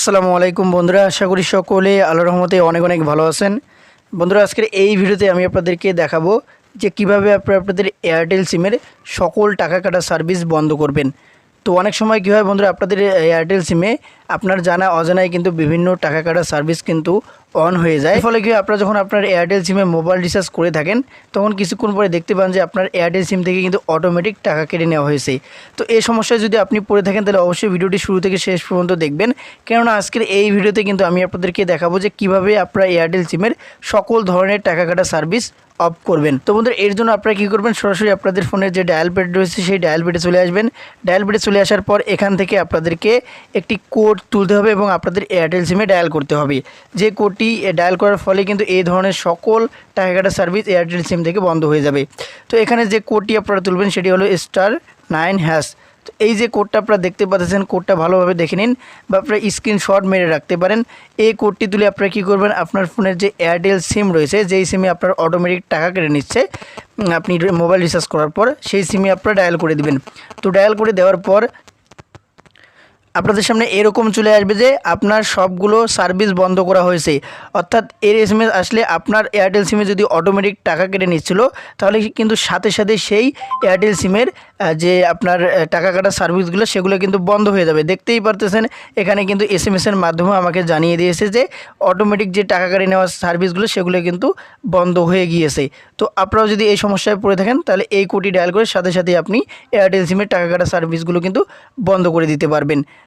আসসালামু আলাইকুম বন্ধুরা, আশা করি সকলে আল্লাহ রহমতে অনেক অনেক ভালো আছেন। বন্ধুরা, আজকের এই ভিডিওতে আমি আপনাদেরকে দেখাবো যে কীভাবে আপনারা আপনাদের এয়ারটেল সিমের সকল টাকা কাটা সার্ভিস বন্ধ করবেন। তো অনেক সময় কী হয় বন্ধুরা, আপনাদের এয়ারটেল সিমে আপনার জানা অজানায় কিন্তু বিভিন্ন টাকা কাটা সার্ভিস কিন্তু অন হয়ে যায়। ফলে কি আপনারা যখন আপনার এয়ারটেল সিমে মোবাইল রিচার্জ করে থাকেন, তখন কিছুক্ষণ পরে দেখতে পান যে আপনার এয়ারটেল সিম থেকে কিন্তু অটোমেটিক টাকা কেটে নেওয়া হয়েছে। তো এই সমস্যায় যদি আপনি পড়ে থাকেন, তাহলে অবশ্যই ভিডিওটি শুরু থেকে শেষ পর্যন্ত দেখবেন। কেননা আজকের এই ভিডিওতে কিন্তু আমি আপনাদেরকে দেখাবো যে কীভাবে আপনার এয়ারটেল সিমের সকল ধরনের টাকা কাটা সার্ভিস অফ করবেন। তো বন্ধুরা, এর জন্য আপনারা কী করবেন, সরাসরি আপনাদের ফোনের যে ডায়াল প্যাড রয়েছে, সেই ডায়াল প্যাডে চলে আসবেন। ডায়াল প্যাডে চলে আসার পর এখান থেকে আপনাদেরকে একটি কোড তুলতে হবে এবং আপনাদের এয়ারটেল সিমে ডায়াল করতে হবে। যে কোডটি ডায়াল করার ফলে কিন্তু এই ধরনের সকল টাকা কাটা সার্ভিস এয়ারটেল সিম থেকে বন্ধ হয়ে যাবে। তো এখানে যে কোডটি আপনারা তুলবেন সেটি হলো স্টার নাইন হ্যাশ তো এই যে কোডটা আপনারা দেখতে পাচ্ছেন কোডটা ভালোভাবে দেখে নিন বা আপনারা স্ক্রিনশট মেরে রাখতে পারেন। এই কোডটি তুলে আপনারা কী করবেন, আপনার ফোনের যে এয়ারটেল সিম রয়েছে, যেই সিমে আপনার অটোমেটিক টাকা কেটে নিচ্ছে আপনি মোবাইল রিচার্জ করার পর সেই সিমে আপনারা ডায়াল করে দিবেন। তো ডায়াল করে দেওয়ার পর আপনাদের সামনে এরকম চলে আসবে যে আপনার সবগুলো সার্ভিস বন্ধ করা হয়েছে। অর্থাৎ এর এস আসলে আপনার এয়ারটেল সিমে যদি অটোমেটিক টাকা কেটে নিচ্ছিল, তাহলে কিন্তু সাথে সাথে সেই এয়ারটেল সিমের যে আপনার টাকা কাটা সার্ভিসগুলো, সেগুলো কিন্তু বন্ধ হয়ে যাবে। দেখতেই পারতেছেন, এখানে কিন্তু এস এসের মাধ্যমে আমাকে জানিয়ে দিয়েছে যে অটোমেটিক যে টাকা কেটে নেওয়ার সার্ভিসগুলো, সেগুলো কিন্তু বন্ধ হয়ে গিয়েছে। তো আপনারাও যদি এই সমস্যায় পড়ে থাকেন, তাহলে এই কোটি ডায়াল করে সাথে সাথে আপনি এয়ারটেল সিমের টাকা কাটা সার্ভিসগুলো কিন্তু বন্ধ করে দিতে পারবেন।